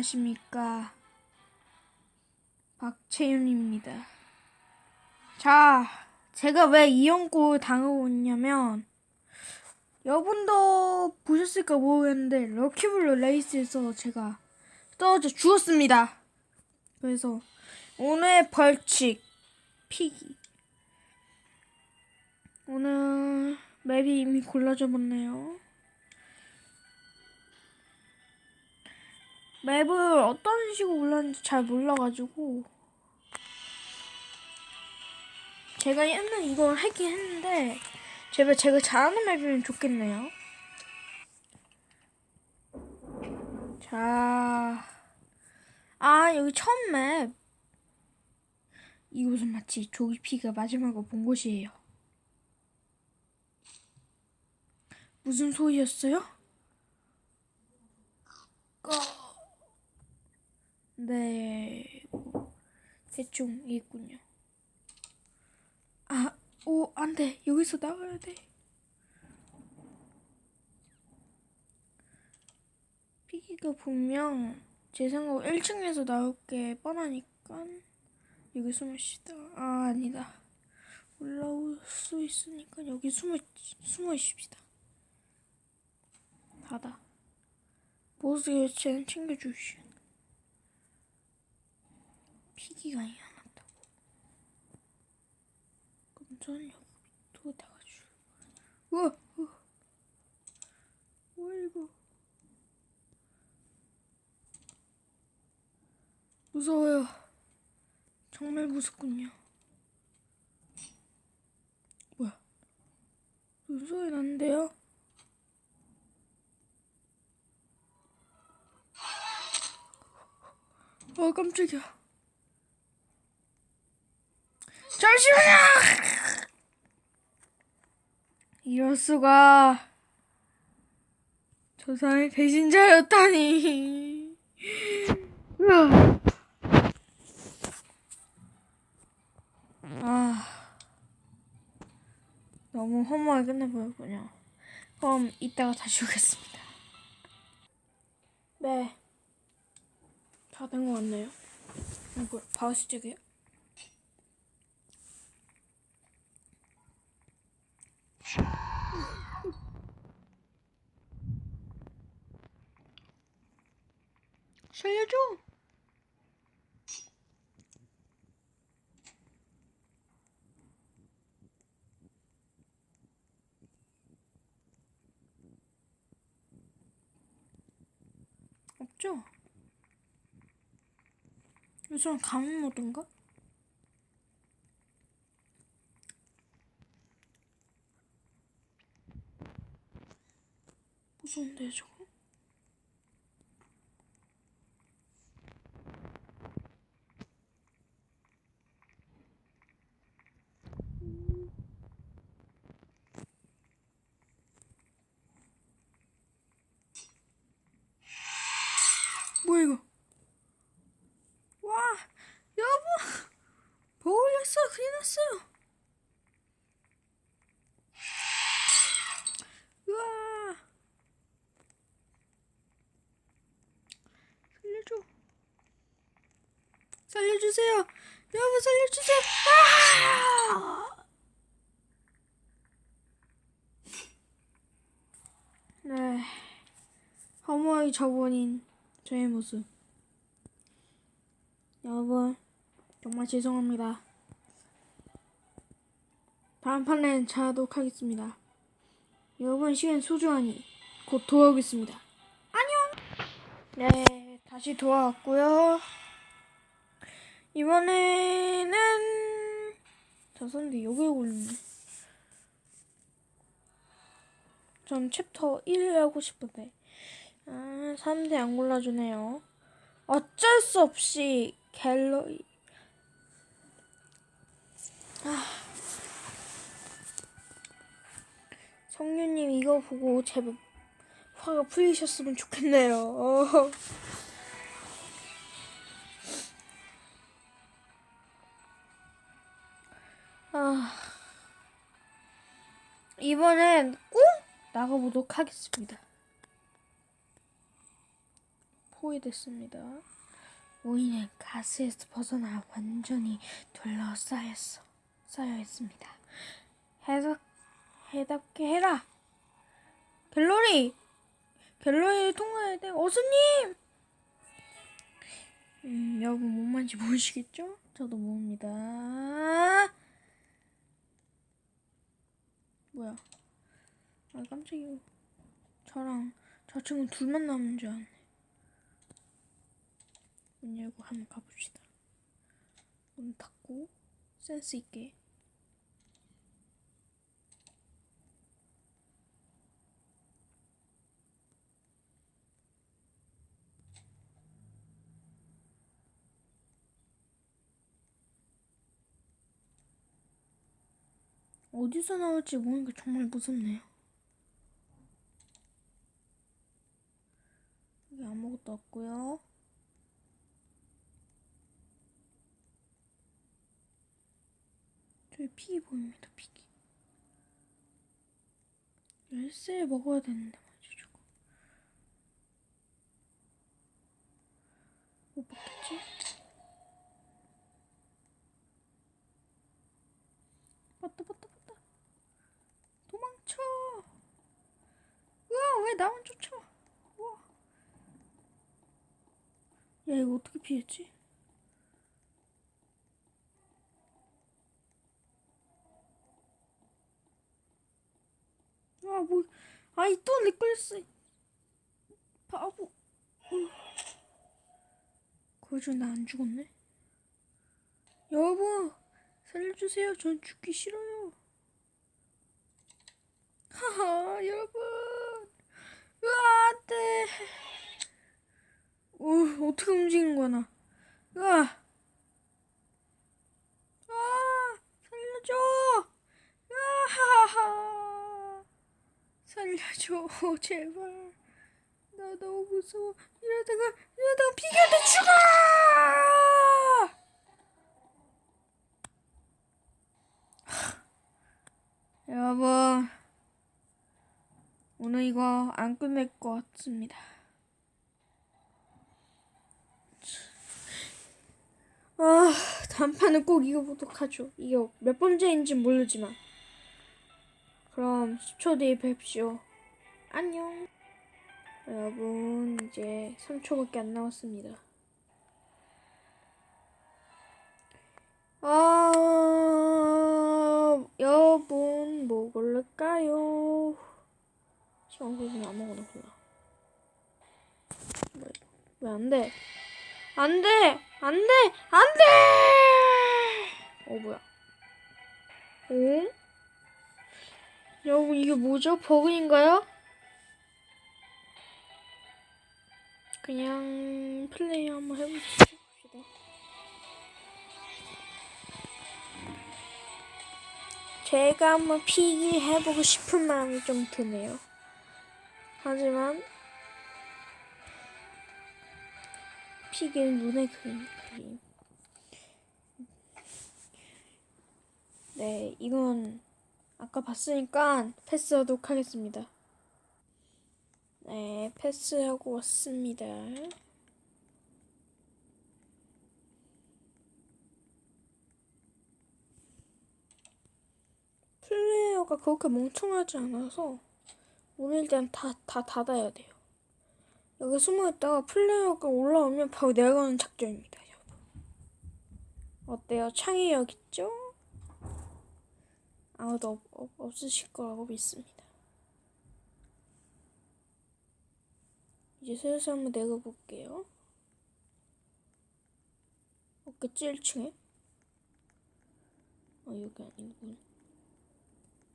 안녕하십니까. 박채윤입니다. 자, 제가 왜 이연골 당하고 있냐면, 여러분도 보셨을까 모르겠는데, 럭키블루 레이스에서 제가 떨어져 죽었습니다. 그래서, 오늘 벌칙, 피기. 오늘 맵이 이미 골라져 봤네요. 맵을 어떤 식으로 골랐는지 잘 몰라가지고 제가 옛날 이걸 하긴 했는데 제발 제가 잘하는 맵이면 좋겠네요. 자, 아 여기 처음 맵 이곳은 마치 조기피가 마지막으로 본 곳이에요. 무슨 소리였어요? 꺼. 네, 대충 있군요. 아, 오, 안 돼. 여기서 나가야 돼. 피기가 분명 제 생각 1층에서 나올 게 뻔하니까 여기 숨읍시다. 아, 아니다. 올라올 수 있으니까 여기 숨어, 숨어 있읍시다. 닫아. 보스 열쇠는 챙겨주시. 피기가 희한하다고. 그럼 저는 여기 밑으로 나가줄. 우와, 우와. 뭐야 이거? 무서워요. 정말 무섭군요. 뭐야? 무슨 소리 나는데요? 어 깜짝이야. 잠시만요. 이럴 수가. 저 사람이 배신자였다니. 아, 너무 허무하게 끝내버렸군요. 그럼 이따가 다시 오겠습니다. 네. 다 된 것 같네요. 이거 바로 시작해요. 살려줘. 없죠? 요즘 가문 모드인가? 무서운데 저거? 뭐야 이거? 와, 여보, 버 올렸어, 큰일 났어요. 우와, 살려줘, 살려주세요, 여보 살려주세요. 아! 네, 허무하게 저버린 저의 모습. 여러분, 정말 죄송합니다. 다음 판엔 잘하도록 하겠습니다. 여러분, 시간 소중하니 곧 돌아오겠습니다. 안녕! 네, 다시 돌아왔고요. 이번에는 저 선데 여기에 올렸네. 전 챕터 1 하고 싶은데 아, 사람들이 안 골라주네요. 어쩔 수 없이 갤러리. 아. 이거 보고 제발 화가 풀리셨으면 좋겠네요. 어. 아. 이번엔 꼭 나가보도록 하겠습니다. 포위됐습니다. 우리는 가스에서 벗어나 완전히 둘러싸였어. 쌓여 있습니다. 해석, 해답게 해라! 갤러리! 갤러리를 통과해야 돼. 어스님! 음, 여러분 뭔 말인지 모르시겠죠? 저도 모릅니다. 뭐야? 아, 깜짝이야. 저랑 저 친구 둘만 남은 줄 알았네. 문 열고 한번 가봅시다. 문 닫고 센스 있게. 어디서 나올지 모르니까 정말 무섭네요. 여기 아무것도 없고요. 저기 피기 보입니다. 피기. 열쇠 먹어야 되는데 말이죠. 저거. 못 먹겠지? 봤다 봤다 봤다. 도망쳐. 우와 왜 나만 쫓아? 우와. 야 이거 어떻게 피했지? 아, 뭐, 아이, 또 렉걸렸어. 바보. 그래도 나안 죽었네. 여보, 살려주세요. 전 죽기 싫어요. 하하, 여러분. 으아, 안 돼. 오, 어떻게 움직이는 거야, 나. 으아. 아, 살려줘. 으아하하. 살려줘, 제발. 나 너무 무서워. 이러다가, 이러다가 피기한테 죽어! 여러분, 오늘 이거 안 끝낼 것 같습니다. 아, 단판은 꼭 이거보도록 하죠. 이거 몇 번째인지 모르지만. 그럼 10초 뒤에 뵙시오. 안녕. 여러분, 이제 3초밖에 안 남았습니다. 아, 여러분, 뭐 고를까요? 시간 고르면 아무거나 골라. 왜 안 돼? 안 돼! 안 돼! 안 돼! 어, 뭐야. 어? 여러분, 이게 뭐죠? 버그인가요? 그냥 플레이 한번 해봅시다. 제가 한번 피기 해보고 싶은 마음이 좀 드네요. 하지만 피기는 눈에 그림. 그림. 네, 이건 아까 봤으니까 패스하도록 하겠습니다. 네, 패스하고 왔습니다. 플레이어가 그렇게 멍청하지 않아서 오늘 일단 다, 다 닫아야 돼요. 여기 숨어있다가 플레이어가 올라오면 바로 내려가는 작전입니다, 여러분. 어때요? 창이 여기 있죠? 아무도 없, 없, 없으실 거라고 믿습니다. 이제 슬슬 한번 내려볼게요. 없겠지, 1층에? 어, 여기 아니군.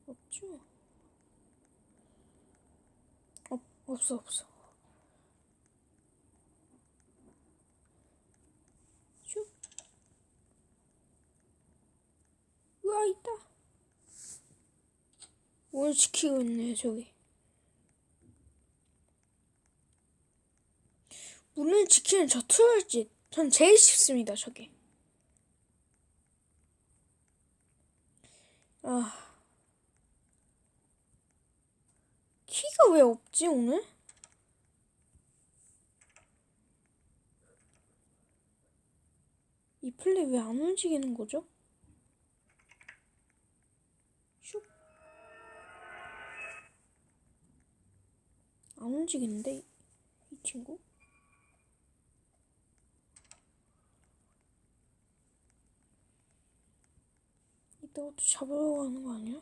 없죠? 없, 없어, 없어. 슉. 우와, 있다. 뭘 지키고 있네, 저기. 문을 지키는 저 트롤집. 전 제일 쉽습니다, 저게. 아. 왜 없지 오늘? 이 플레이 왜 안 움직이는 거죠? 슉. 안 움직이는데 이, 친구? 이따가 또 잡으려고 하는 거 아니야?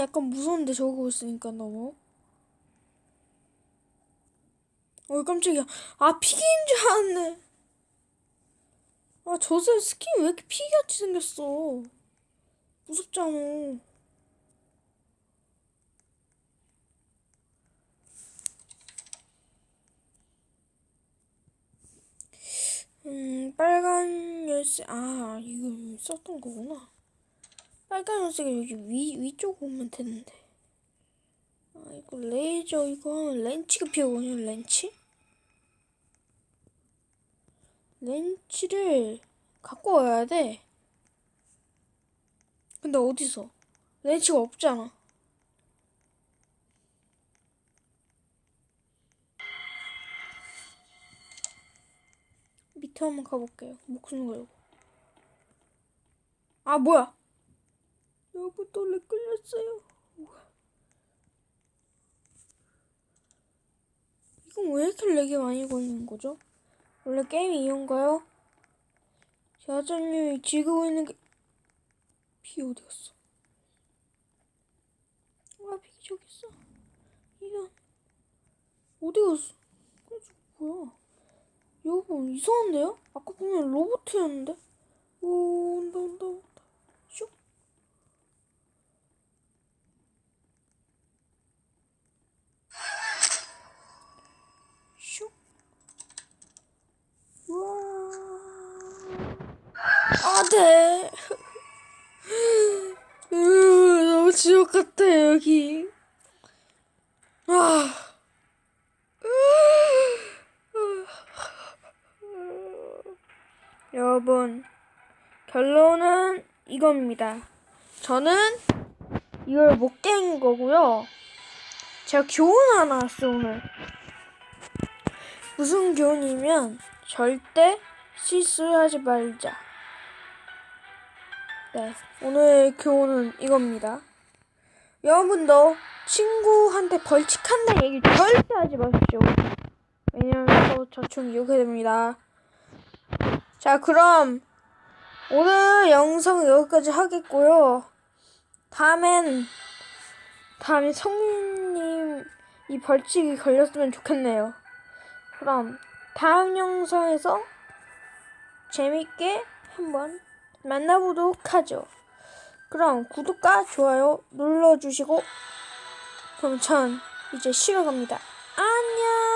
약간 무서운데 저거 있으니까 너무. 어, 깜짝이야. 아, 피기인 줄 알았네. 아, 저새 스킨 왜 이렇게 피기같이 생겼어? 무섭잖아. 음, 빨간 열쇠. 아, 이거 썼던 거구나. 빨간 열쇠가 여기 위, 위쪽 오면 되는데. 아, 이거 레이저, 이거 렌치가 필요하거든요, 렌치? 렌치를 갖고 와야 돼. 근데 어디서? 렌치가 없잖아. 밑에 한번 가볼게요. 목숨 걸고. 아, 뭐야? 여보, 또렉 끌렸어요. 이건 왜 이렇게 렉이 많이 걸리는 거죠? 원래 게임이 이런가요? 자전님이 지고 있는 게... 비 어디 갔어? 아, 비 저기 있어. 이런. 어디 갔어? 그래, 저거 뭐야? 여보, 이상한데요? 아까 보면 로봇이었는데? 오, 온다, 온다, 온다. 슉. 슉. 우와. 아, 네. 으, 너무 지옥 같아, 여기. 아. 여러분, 결론은 이겁니다. 저는 이걸 못 깬 거고요. 제가 교훈 하나 왔어요, 오늘. 무슨 교훈이면 절대 실수하지 말자. 네, 오늘 교훈은 이겁니다. 여러분도 친구한테 벌칙한다 얘기 절대 하지 마십시오. 왜냐면 또 저축 이렇게 됩니다. 자, 그럼 오늘 영상 여기까지 하겠고요. 다음엔 다음에 성님 이 벌칙이 걸렸으면 좋겠네요. 그럼 다음 영상에서 재밌게 한번 만나보도록 하죠. 그럼 구독과 좋아요 눌러주시고 그럼 전 이제 쉬어갑니다. 안녕.